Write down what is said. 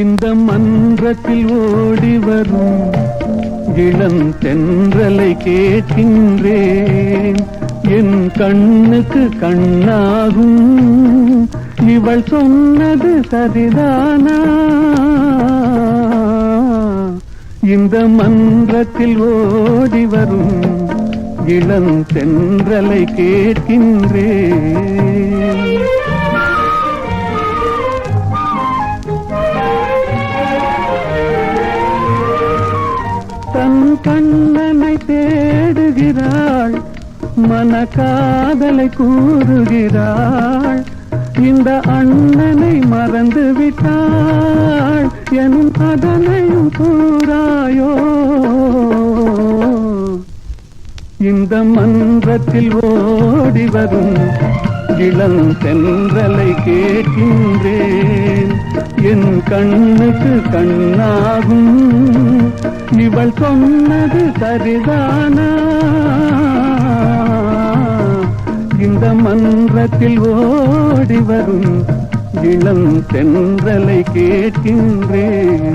இந்த மன்றத்தில் ஓடி வரும் இளம் தென்றலை கேட்கின்றேன். என் கண்ணுக்கு கண்ணாகும். இவள் சொன்னது சரிதானா? இந்த மன்றத்தில் ஓடி வரும் இளம் தென்றலை கேட்கின்றேன். கண்ணனை தேடுகிறாள் மன காதலை கூறுகிறாள். இந்த அண்ணனை மறந்து விட்டாள் எனும் அதனையும் கூறாயோ? இந்த மன்றத்தில் ஓடி வரும் இளம் தென்றலை கேட்கின்றேன். என் கண்ணுக்கு கண்ணாகும் இவள் சொன்னது சரிதானா? இந்த மன்றத்தில் ஓடி வரும் இளம் தென்றலை கேட்கின்றேன்